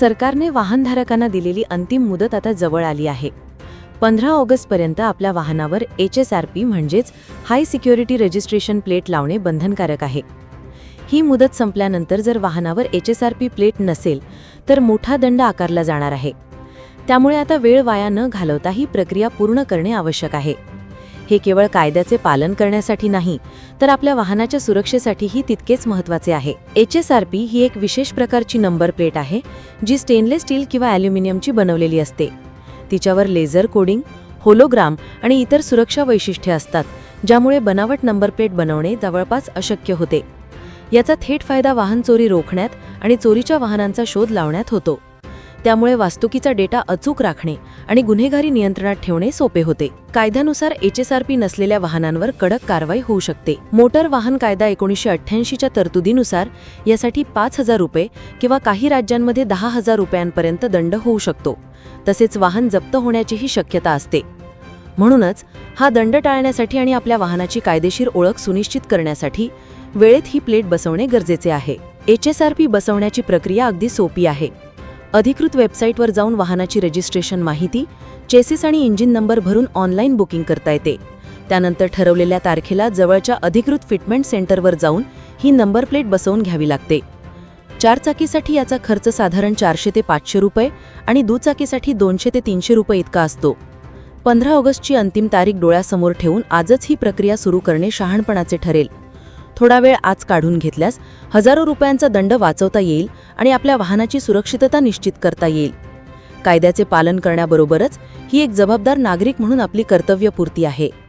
सरकारने वाहनधारकांना दिलेली अंतिम मुदत आता जवळ आली आहे. पंधरा ऑगस्टपर्यंत आपल्या वाहनावर एच एस आर पी म्हणजेच हाय सिक्युरिटी रजिस्ट्रेशन प्लेट लावणे बंधनकारक आहे. ही मुदत संपल्यानंतर जर वाहनावर H S R P plate नसेल तर मोठा दंड आकारला जाणार आहे. त्यामुळे आता वेळ वाया न घालवता ही प्रक्रिया पूर्ण करणे आवश्यक आहे. हे केवळ कायद्याचे पालन करण्यासाठी नाही तर आपल्या वाहनाच्या सुरक्षेसाठीही तितकेच महत्त्वाचे आहे. एच एस आर पी ही एक विशेष प्रकारची नंबर प्लेट आहे जी स्टेनलेस स्टील किंवा ॲल्युमिनियमची बनवलेली असते. तिच्यावर लेझर कोडिंग होलोग्राम आणि इतर सुरक्षा वैशिष्ट्ये असतात ज्यामुळे बनावट नंबर प्लेट बनवणे जवळपास अशक्य होते. याचा थेट फायदा वाहन चोरी रोखण्यात आणि चोरीच्या वाहनांचा शोध लावण्यात होतो. त्यामुळे वास्तुकीचा डेटा अचूक राखणे आणि गुन्हेगारी नियंत्रणात ठेवणे सोपे होते. कायद्यानुसार एच एस आर पी नसलेल्या वाहनांवर कडक कारवाई होऊ शकते. मोटर वाहन कायदा एकोणीसशे अठ्ठ्याऐंशीच्या तरतुदीनुसार यासाठी पाच हजार रुपये किंवा काही राज्यांमध्ये दहा हजार रुपयांपर्यंत दंड होऊ शकतो. तसेच वाहन जप्त होण्याचीही शक्यता असते. म्हणूनच हा दंड टाळण्यासाठी आणि आपल्या वाहनाची कायदेशीर ओळख सुनिश्चित करण्यासाठी वेळेत ही प्लेट बसवणे गरजेचे आहे. एच एस आर पी बसवण्याची प्रक्रिया अगदी सोपी आहे. अधिकृत वेबसाईटवर जाऊन वाहनाची रजिस्ट्रेशन माहिती चेसिस आणि इंजिन नंबर भरून ऑनलाईन बुकिंग करता येते. त्यानंतर ठरवलेल्या तारखेला जवळच्या अधिकृत फिटमेंट सेंटरवर जाऊन ही नंबर प्लेट बसवून घ्यावी लागते. चारचाकीसाठी याचा खर्च साधारण चारशे ते पाचशे रुपये आणि दुचाकीसाठी दोनशे ते तीनशे रुपये इतका असतो. पंधरा ऑगस्टची अंतिम तारीख डोळ्यासमोर ठेवून आजच ही प्रक्रिया सुरू करणे शहाणपणाचे ठरेल. थोडा वेळ आज काढून घेतल्यास हजारो रुपयांचा दंड वाचवता येईल आणि आपल्या वाहनाची सुरक्षितता निश्चित करता येईल. कायद्याचे पालन करण्याबरोबरच ही एक जबाबदार नागरिक म्हणून आपली कर्तव्यपूर्ती आहे.